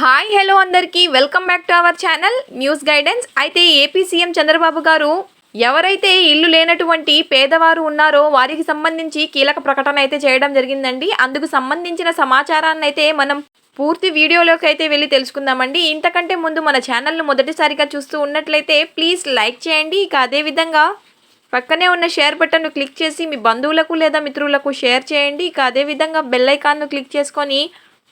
Hi hello అందరికీ. Welcome back to our channel news guidance. అయితే AP CM Chandrababu గారు ఎవరైతే ఇల్లు లేనటువంటి పేదవారు ఉన్నారో వారికి సంబంధించి కీలక ప్రకటన అయితే చేయడం జరిగిందండి. అందుకు సంబంధించిన సమాచారాన్ని అయితే మనం పూర్తి వీడియోలోకి అయితే వెళ్ళి తెలుసుకుందామండి. ఇంతకంటే ముందు మన ఛానల్ను మొదటిసారిగా చూస్తూ ఉన్నట్లయితే ప్లీజ్ లైక్ చేయండి. ఇక అదేవిధంగా పక్కనే ఉన్న షేర్ బటన్ను క్లిక్ చేసి మీ బంధువులకు లేదా మిత్రులకు షేర్ చేయండి. ఇక అదేవిధంగా బెల్ ఐకాన్ను క్లిక్ చేసుకొని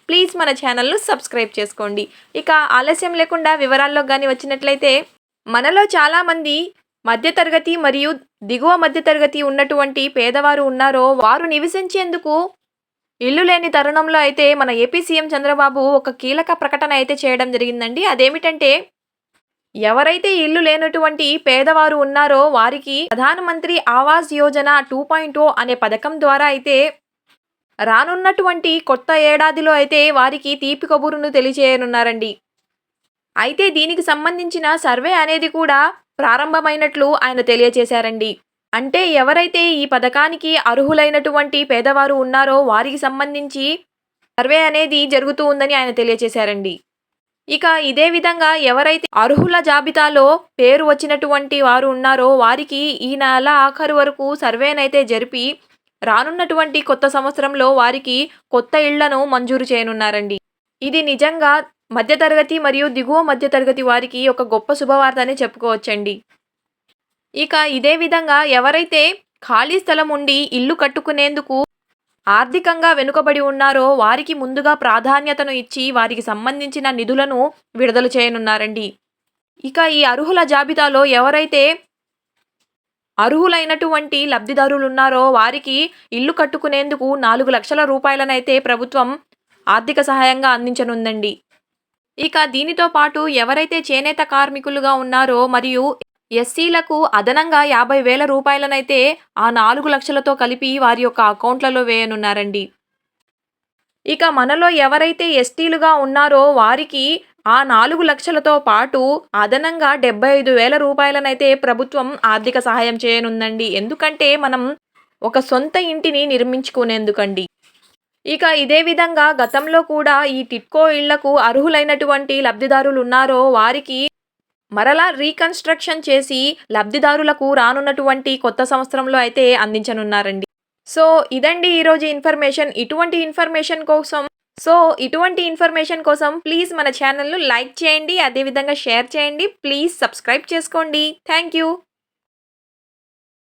ప్లీజ్ మన ఛానల్ను సబ్స్క్రైబ్ చేసుకోండి. ఇక ఆలస్యం లేకుండా వివరాల్లో కానీ వచ్చినట్లయితే మనలో చాలామంది మధ్యతరగతి మరియు దిగువ మధ్యతరగతి ఉన్నటువంటి పేదవారు ఉన్నారో వారు నివసించేందుకు ఇల్లు లేని తరుణంలో అయితే మన ఏపీ సీఎం చంద్రబాబు ఒక కీలక ప్రకటన అయితే చేయడం జరిగిందండి. అదేమిటంటే ఎవరైతే ఇల్లు లేనటువంటి పేదవారు ఉన్నారో వారికి ప్రధానమంత్రి ఆవాస్ యోజన టూ పాయింట్ అనే పథకం ద్వారా అయితే రానున్నటువంటి కొత్త ఏడాదిలో అయితే వారికి తీపి కబురును తెలియజేయనున్నారండి అయితే దీనికి సంబంధించిన సర్వే అనేది కూడా ప్రారంభమైనట్లు ఆయన తెలియజేశారండి అంటే ఎవరైతే ఈ పథకానికి అర్హులైనటువంటి పేదవారు ఉన్నారో వారికి సంబంధించి సర్వే అనేది జరుగుతూ ఉందని ఆయన తెలియజేశారండి ఇక ఇదే విధంగా ఎవరైతే అర్హుల జాబితాలో పేరు వచ్చినటువంటి వారు ఉన్నారో వారికి ఈ నెల ఆఖరు వరకు సర్వేనైతే జరిపి రానున్నటువంటి కొత్త సంవత్సరంలో వారికి కొత్త ఇళ్ళను మంజూరు చేయనున్నారండి. ఇది నిజంగా మధ్యతరగతి మరియు దిగువ మధ్యతరగతి వారికి ఒక గొప్ప శుభవార్త అని చెప్పుకోవచ్చండి. ఇక ఇదే విధంగా ఎవరైతే ఖాళీ స్థలం ఉండి ఇల్లు కట్టుకునేందుకు ఆర్థికంగా వెనుకబడి ఉన్నారో వారికి ముందుగా ప్రాధాన్యతను ఇచ్చి వారికి సంబంధించిన నిధులను విడుదల చేయనున్నారండి. ఇక ఈ అర్హుల జాబితాలో ఎవరైతే అర్హులైనటువంటి లబ్ధిదారులు ఉన్నారో వారికి ఇల్లు కట్టుకునేందుకు నాలుగు లక్షల రూపాయలనైతే ప్రభుత్వం ఆర్థిక సహాయంగా అందించనుందండి. ఇక దీనితో పాటు ఎవరైతే చేనేత కార్మికులుగా ఉన్నారో మరియు ఎస్సీలకు అదనంగా యాభై వేల రూపాయలనైతే ఆ నాలుగు లక్షలతో కలిపి వారి యొక్క అకౌంట్లలో వేయనున్నారండి. ఇక మనలో ఎవరైతే ఎస్టీలుగా ఉన్నారో వారికి ఆ నాలుగు లక్షలతో పాటు అదనంగా డెబ్బై ఐదు వేల రూపాయలనైతే ప్రభుత్వం ఆర్థిక సహాయం చేయనుందండి. ఎందుకంటే మనం ఒక సొంత ఇంటిని నిర్మించుకునేందుకండి. ఇక ఇదే విధంగా గతంలో కూడా ఈ టిట్కో ఇళ్ళకు అర్హులైనటువంటి లబ్ధిదారులు ఉన్నారో వారికి మరలా రీకన్స్ట్రక్షన్ చేసి లబ్ధిదారులకు రానున్నటువంటి కొత్త సంవత్సరంలో అయితే అందించనున్నారండి. సో ఇదండి ఈరోజు ఇన్ఫర్మేషన్. ఇటువంటి ఇన్ఫర్మేషన్ కోసం సో ఇటువంటి ఇన్ఫర్మేషన్ కోసం ప్లీజ్ మన ఛానల్ను లైక్ చేయండి అదేవిధంగా షేర్ చేయండి ప్లీజ్ సబ్స్క్రైబ్ చేసుకోండి. Thank you.